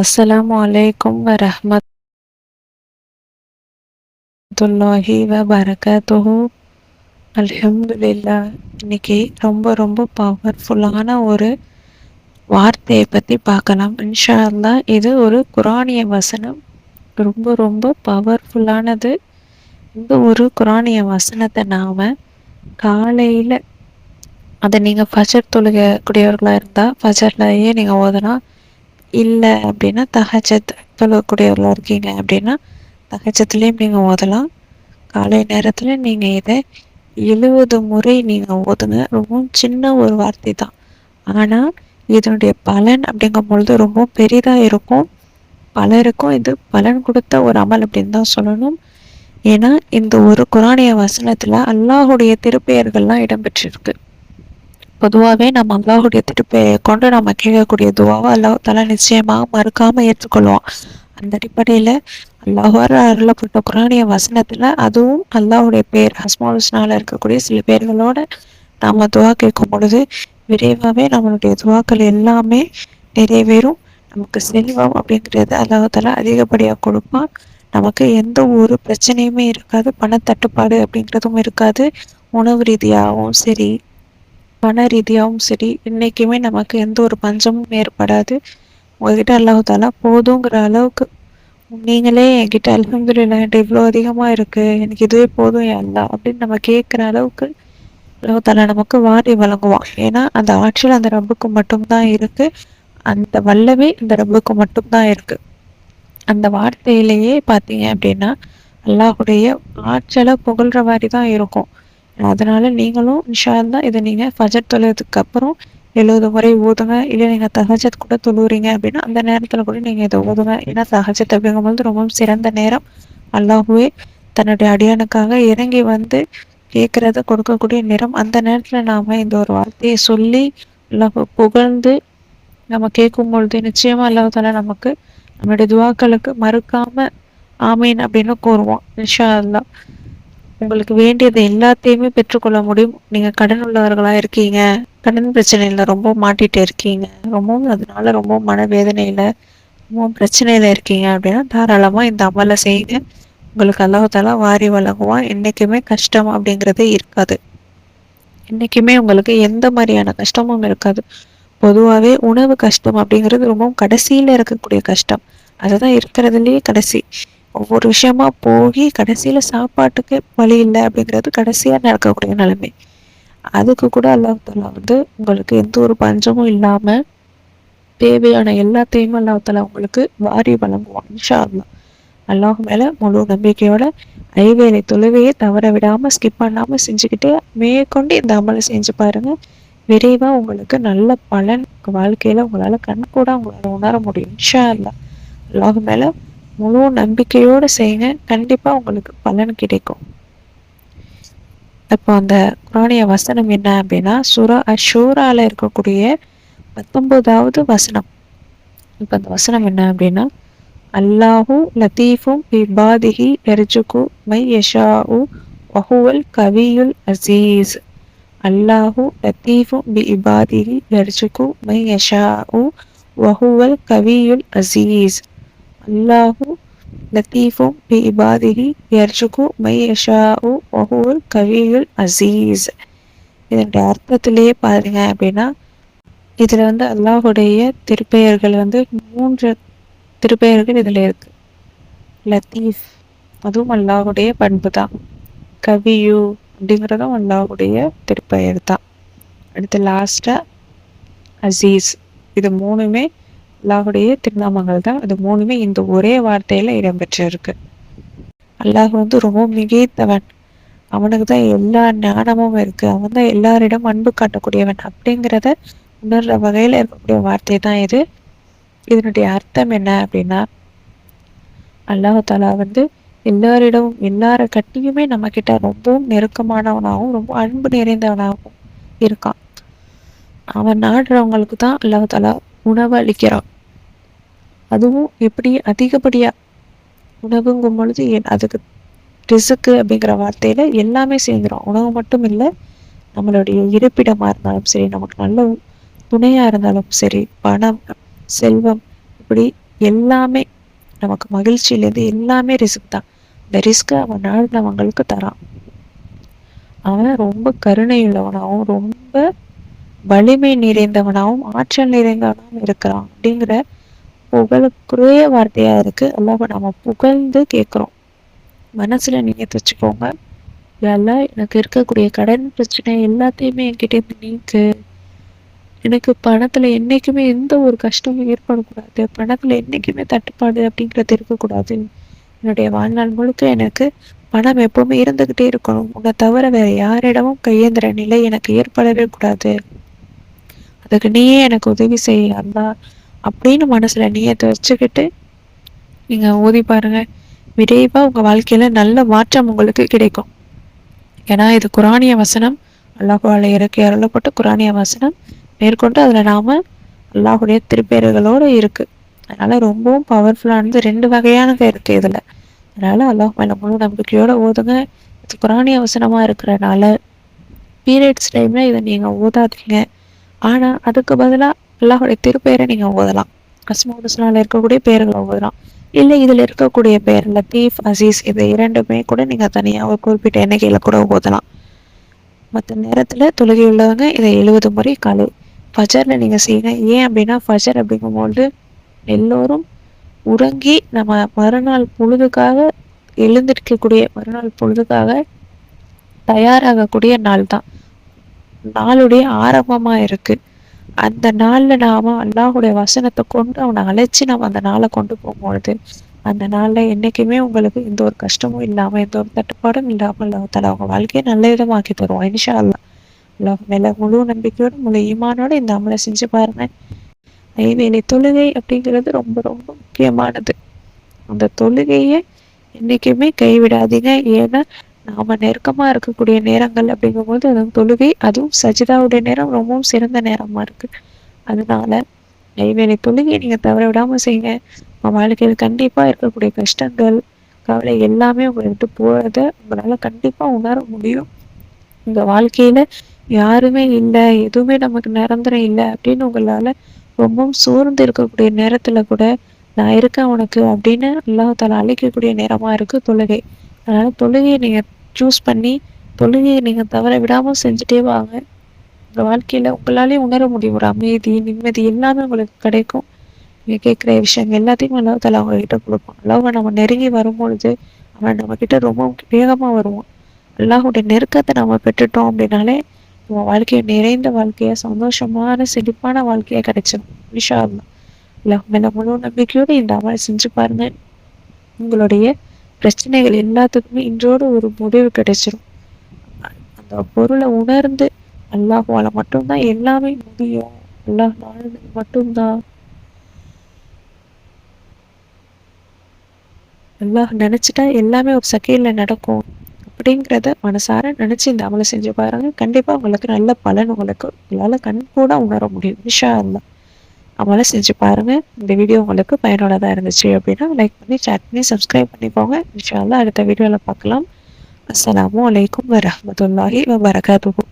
அஸ்ஸலாமு அலைக்கும் வரஹ்மத்துல்லாஹி வபரகாத்துஹு அல்ஹம்துலில்லாஹ் இன்னைக்கு ரொம்ப ரொம்ப பவர்ஃபுல்லான ஒரு வார்த்தையை பற்றி பார்க்கலாம். இன்ஷா அல்லா இது ஒரு குரானிய வசனம். ரொம்ப ரொம்ப பவர்ஃபுல்லானது இந்த ஒரு குரானிய வசனத்தை நாம் காலையில் அதை நீங்கள் ஃபஜர் தொழுகக்கூடியவர்களாக இருந்தால் ஃபஜர்லையே நீங்கள் ஓதுனா இல்லை அப்படின்னா தஹஜத் தொழக்கூடியவர்களாக இருக்கீங்க அப்படின்னா தகச்சத்துலேயும் நீங்கள் ஓதலாம். காலை நேரத்தில் நீங்கள் இதை எழுபது முறை நீங்கள் ஓதுங்க. ரொம்பவும் சின்ன ஒரு வார்த்தை தான். ஆனால் இதனுடைய பலன் அப்படிங்கும் பொழுது ரொம்ப பெரிதாக இருக்கும். பலருக்கும் இது பலன் கொடுத்த ஒரு அமல் அப்படின்னு தான் சொல்லணும். ஏன்னா இந்த ஒரு குரானிய வசனத்தில் அல்லாஹுடைய திருப்பெயர்கள்லாம் இடம்பெற்றிருக்கு. பொதுவாகவே நம்ம அல்லாஹுடைய திருப்பை கொண்டு நம்ம கேட்கக்கூடிய துவாவை அல்லாஹ் தலா நிச்சயமாக மறுக்காமல் ஏற்றுக்கொள்வோம் அந்த அடிப்படையில் அல்லாஹார அருளப்பட்ட குரானிய வசனத்தில் அதுவும் அல்லாஹுடைய பேர் ஹஸ்மாலுஸ்னால இருக்கக்கூடிய சில பேர்களோட நாம் துவா கேட்கும் பொழுது விரைவாகவே நம்மளுடைய துவாக்கள் எல்லாமே நிறைவேறும். நமக்கு செல்வம் அப்படிங்கிறது அல்லாஹால அதிகப்படியாக கொடுப்பான். நமக்கு எந்த ஒரு பிரச்சனையுமே இருக்காது. பணத்தட்டுப்பாடு அப்படிங்கிறதும் இருக்காது. உணவு ரீதியாகவும் சரி பண ரீதியாகவும் சரி இன்னைக்குமே நமக்கு எந்த ஒரு பஞ்சமும் ஏற்படாது. உங்ககிட்ட அல்லாஹாலா போதுங்கிற அளவுக்கு நீங்களே என்கிட்ட அலமதுல்லா என்கிட்ட இவ்வளோ அதிகமாக இருக்குது எனக்கு இதுவே போதும் அல்லா அப்படின்னு நம்ம கேட்குற அளவுக்கு அல்லாஹாலா நமக்கு வாரி வழங்குவான். ஏன்னா அந்த ஆட்சியில் அந்த ரப்புக்கு மட்டும்தான் இருக்குது அந்த வல்லவே இந்த ரப்புக்கு மட்டும்தான் இருக்குது அந்த வார்த்தையிலேயே பார்த்தீங்க அப்படின்னா அல்லாஹுடைய ஆற்றலை புகழ்கிற மாதிரி தான் இருக்கும். அதனால் நீங்களும் இன்ஷால்லா தான் இதை நீங்கள் ஃபஜர் தொழுறதுக்கு அப்புறம் எழுபது முறை ஊதுங்க இல்லை நீங்கள் தகஜத் கூட தொழுவுறீங்க அப்படின்னா அந்த நேரத்தில் கூட நீங்கள் இதை ஊதுங்க ஏன்னா தகஜத் அப்படிங்கும்போது ரொம்பவும் சிறந்த நேரம். அல்லாஹுவே தன்னுடைய அடியானுக்காக இறங்கி வந்து கேட்குறத கொடுக்கக்கூடிய நேரம். அந்த நேரத்தில் நாம் இந்த ஒரு வார்த்தையை சொல்லி அல்லாஹ் புகழ்ந்து நம்ம கேட்கும் பொழுது நிச்சயமாக அல்லாஹால நமக்கு நம்மளுடைய துவாக்களுக்கு மறுக்காம ஆமீன் அப்படின்னு கூறுவோம் இன்ஷா அல்லா உங்களுக்கு வேண்டியது எல்லாத்தையுமே பெற்றுக்கொள்ள முடியும். நீங்கள் கடன் உள்ளவர்களாக இருக்கீங்க. கடன் பிரச்சனையில் ரொம்ப மாட்டிகிட்டு இருக்கீங்க. ரொம்பவும் அதனால ரொம்ப மனவேதனையில் ரொம்ப பிரச்சனையில் இருக்கீங்க அப்படின்னா தாராளமாக இந்த அமலை செய்யுங்க. உங்களுக்கு அல்லாஹாலா வாரி வழங்குவான். என்றைக்குமே கஷ்டம் அப்படிங்கிறதே இருக்காது. என்றைக்குமே உங்களுக்கு எந்த மாதிரியான கஷ்டமும் இருக்காது. பொதுவாகவே உணவு கஷ்டம் அப்படிங்கிறது ரொம்பவும் கடைசியில் இருக்கக்கூடிய கஷ்டம். அதுதான் இருக்கிறதுலேயே கடைசி. ஒவ்வொரு விஷயமா போய் கடைசியில் சாப்பாட்டுக்கு வழி இல்லை அப்படிங்கிறது கடைசியாக நடக்கக்கூடிய நிலைமை. அதுக்கு கூட அல்லாஹாலா வந்து உங்களுக்கு எந்த ஒரு பஞ்சமும் இல்லாமல் தேவையான எல்லாத்தையும் அல்லாஹாலா உங்களுக்கு வாரி வழங்குவான் இன்ஷா அல்லா அல்லாஹ் மேலே முழு நம்பிக்கையோட ஐவேலை தொழுவையே தவற விடாமல் ஸ்கிப் பண்ணாமல் செஞ்சுக்கிட்டு மேற்கொண்டு இந்த அமலை செஞ்சு பாருங்கள் விரைவாக உங்களுக்கு நல்ல பலன் வாழ்க்கையில் உங்களால் கண் கூட உங்களால் உணர முடியும் இன்ஷா அல்லா அல்லாஹ் மேலே முழு நம்பிக்கையோடு செய்யுங்க. கண்டிப்பாக உங்களுக்கு பலன் கிடைக்கும். இப்போ அந்த குரானிய வசனம் என்ன அப்படின்னா சுரா அஷூரால இருக்கக்கூடிய பத்தொன்பதாவது வசனம். இப்போ அந்த வசனம் என்ன அப்படின்னா அல்லாஹு லத்தீஃபும் இபாதிஹி எரிஜுகு மை யஷாஉ வஹுவல் கவியுல் அசீஸ். அல்லாஹு லத்தீஃபும் பி இபாதிஹி எரிஜுகு மை யஷாஉ வஹுவல் கவியுல் அசீஸ். அல்லாஹு லத்தீஃபும் பி இபாதிஹி யர்ஜுகு மை யஷாஉ வஹுல் கவியுல் அசீஸ் இதனுடைய அர்த்தத்திலேயே பாருங்க அப்படின்னா இதில் வந்து அல்லாஹுடைய திருப்பெயர்கள் வந்து மூன்று திருப்பெயர்கள் இதில் இருக்கு. லத்தீஃப் அதுவும் அல்லாஹுடைய பண்பு தான் கவியு அப்படிங்கிறதும் அல்லாஹுடைய திருப்பெயர் தான் அடுத்து லாஸ்ட்டாக அசீஸ். இது மூணுமே அல்லாஹுடைய திருநாமங்கள் தான். அது மூணுமே இந்த ஒரே வார்த்தையில இடம்பெற்றிருக்கு. அல்லாஹ் வந்து ரொம்ப மிகைத்தவன். அவனுக்கு தான் எல்லா ஞானமும் இருக்கு. அவன் தான் எல்லாரிடம் அன்பு காட்டக்கூடியவன் அப்படிங்கிறத உணர்ற வகையில இருக்கக்கூடிய வார்த்தை தான் இது. இதனுடைய அர்த்தம் என்ன அப்படின்னா அல்லாஹாலா வந்து எல்லாரிடமும் எல்லார கட்டியுமே நம்ம கிட்ட ரொம்பவும் நெருக்கமானவனாகவும் ரொம்ப அன்பு நிறைந்தவனாகவும் இருக்கான். அவன் நாடுறவங்களுக்கு தான் அல்லாஹாலா உணவு அளிக்கிறான் அதுவும் எப்படி அதிகப்படியா உணவுங்கும் பொழுது அதுக்கு ரிசுக்கு அப்படிங்கிற வார்த்தையில எல்லாமே சேர்ந்துடும் உணவு மட்டும் இல்லை நம்மளுடைய இருப்பிடமா இருந்தாலும் சரி நமக்கு நல்ல துணையா இருந்தாலும் சரி பணம் செல்வம் இப்படி எல்லாமே நமக்கு மகிழ்ச்சியிலேருந்து எல்லாமே ரிஸ்க் தான். இந்த ரிஸ்க்கை அவன் நாடினவங்களுக்கு தரான். அவன் ரொம்ப கருணை உள்ளவனாகவும் ரொம்ப வலிமை நிறைந்தவனாகவும் ஆற்றல் நிறைந்தவனாகவும் இருக்கிறான். அப்படிங்கிற புகழுக்குரிய வார்த்தையா இருக்கு. அல்லாஹ் நம்ம புகழ்ந்து கேட்குறோம். மனசுல நீங்க வச்சுக்கோங்க. எல்லாம் எனக்கு இருக்கக்கூடிய கடன் பிரச்சனை எல்லாத்தையுமே என்கிட்ட நீக்கு. எனக்கு பணத்துல என்னைக்குமே எந்த ஒரு கஷ்டமும் ஏற்படக்கூடாது. பணத்துல என்னைக்குமே தட்டுப்பாடு அப்படிங்கிறது இருக்கக்கூடாது. என்னுடைய வாழ்நாள் முழுக்க எனக்கு பணம் எப்பவுமே இருந்துகிட்டே இருக்கணும். உன்னை தவிர வேற யாரிடமும் கையேந்திர நிலை எனக்கு ஏற்படவே கூடாது. அதுக்கு நீயே எனக்கு உதவி செய்யலா அப்படின்னு மனசுல நீயத்தை வச்சுக்கிட்டு நீங்க ஓதி பாருங்க. விரைவா உங்க வாழ்க்கையில நல்ல மாற்றம் உங்களுக்கு கிடைக்கும். ஏன்னா இது குரானிய வசனம். அல்லாஹால இறக்கி அருளப்பட்ட குரானிய வசனம். மேற்கொண்டு அதுல நாம அல்லாஹுடைய திருப்பேறுகளோட இருக்கு. அதனால ரொம்பவும் பவர்ஃபுல்லானது ரெண்டு வகையானது இருக்கு இதுல. அதனால அல்லாஹ் மேல முழு நம்பிக்கையோட ஓதுங்க. இது குரானிய வசனமா இருக்கிறனால பீரியட்ஸ் டைம்ல இதை நீங்க ஓதாதீங்க. ஆனால் அதுக்கு பதிலாக அல்லாஹுடைய திருப்பெயரை நீங்கள் ஓதலாம். அஸ்மாவுஸ்லால இருக்கக்கூடிய பெயர்களை ஓதலாம். இல்லை இதில் இருக்கக்கூடிய பெயர் லத்தீஃப் அசீஸ் இது இரண்டுமே கூட நீங்கள் தனியாக ஒரு குறிப்பிட்ட எண்ணிக்கையில் கூட ஓதலாம். மற்ற நேரத்தில் தொழுகை உள்ளவங்க இதை எழுபது முறை காலை. ஃபஜரில் நீங்கள் செய்யுங்க ஏன் அப்படின்னா ஃபஜர் அப்படிங்கும்போது எல்லோரும் உறங்கி நம்ம மறுநாள் பொழுதுக்காக எழுந்திருக்கக்கூடிய மறுநாள் பொழுதுக்காக தயாராகக்கூடிய நாள் தான் நாளுடைய ஆரம்பமா இருக்கு. அந்த நாள்ல நாம அல்லாஹுடைய வசனத்தை கொண்டு அவனை அழைச்சி நாம அந்த நாளை கொண்டு போகும்பொழுது அந்த நாள்ல என்னைக்குமே உங்களுக்கு எந்த ஒரு கஷ்டமும் இல்லாம எந்த ஒரு தட்டுப்பாடும் இல்லாமல் அல்லாஹால அவங்க வாழ்க்கையை நல்ல விதமாக்கி தருவோம் இன்ஷா அல்லா அல்லாஹ் மேல முழு நம்பிக்கையோடு முழு ஈமானோட இந்த அமலை செஞ்சு பாருங்க. ஐவேலி தொழுகை அப்படிங்கிறது ரொம்ப ரொம்ப முக்கியமானது. அந்த தொழுகையை என்னைக்குமே கைவிடாதீங்க. ஏன்னா நாம நெருக்கமா இருக்கக்கூடிய நேரங்கள் அப்படிங்கும்போது அது தொழுகை அதுவும் சஜிதாவுடைய நேரம் ரொம்பவும் சிறந்த நேரமா இருக்கு. அதனால நைவேலி தொழுகை நீங்க தவற விடாம செய்யுங்க உங்க வாழ்க்கையில் கண்டிப்பா இருக்கக்கூடிய கஷ்டங்கள் கவலை எல்லாமே உங்களை விட்டு போறத உங்களால கண்டிப்பா உணர முடியும். உங்க வாழ்க்கையில யாருமே இல்லை எதுவுமே நமக்கு நிரந்தரம் இல்லை அப்படின்னு உங்களால ரொம்பவும் சோர்ந்து இருக்கக்கூடிய நேரத்துல கூட நான் இருக்கேன் உனக்கு அப்படின்னு அல்லாஹால அழிக்கக்கூடிய நேரமா இருக்கு தொழுகை. அதனால தொழுகையை நீங்க சூஸ் பண்ணி தொழுகையை நீங்கள் தவற விடாமல் செஞ்சுட்டே வாங்க. உங்கள் வாழ்க்கையில் உங்களாலே உணர முடியும். ஒரு அமைதி நிம்மதி எல்லாமே உங்களுக்கு கிடைக்கும். நீங்கள் கேட்குற விஷயங்கள் எல்லாத்தையும் அல்லாஹால அவங்க கிட்ட கொடுப்போம் அல்லாஹ் நம்ம நெருங்கி வரும்பொழுது அவன் நம்ம கிட்ட ரொம்ப வேகமாக வருவான். அல்லாஹுடைய நெருக்கத்தை நம்ம பெற்றுட்டோம் அப்படின்னாலே நம்ம வாழ்க்கையை நிறைந்த வாழ்க்கையா சந்தோஷமான செழிப்பான வாழ்க்கையா கிடைச்சிடும் விஷா அல்லாஹ் மேலே முழு நம்பிக்கையோடு இந்த அமல் செஞ்சு பாருங்க. உங்களுடைய பிரச்சனைகள் எல்லாத்துக்குமே இன்றோடு ஒரு முடிவு கிடைச்சிரும். அந்த பொருளை உணர்ந்து அல்லாஹால மட்டும்தான் எல்லாமே முடியும். அல்லாஹ் மட்டும்தான். அல்லாஹ் நினைச்சிட்டா எல்லாமே ஒரு சக்கையில நடக்கும். அப்படிங்கிறத மனசார நினைச்சு இந்த அமலை செஞ்சு பாருங்க. கண்டிப்பா உங்களுக்கு நல்ல பலன் உங்களுக்கு. உங்களால கண் கூட உணர முடியும். விஷா அல்லா அவங்களும் செஞ்சு பாருங்கள் இந்த வீடியோ உங்களுக்கு பயனுள்ளதாக இருந்துச்சு அப்படின்னா லைக் பண்ணி சேட் பண்ணி சப்ஸ்கிரைப் பண்ணிக்கோங்க. இன்ஷால்லாம் அடுத்த வீடியோவில் பார்க்கலாம். அஸ்லாம் வலைக்கம் வரமத்துல்லாஹி வபரகாத்துஹூ.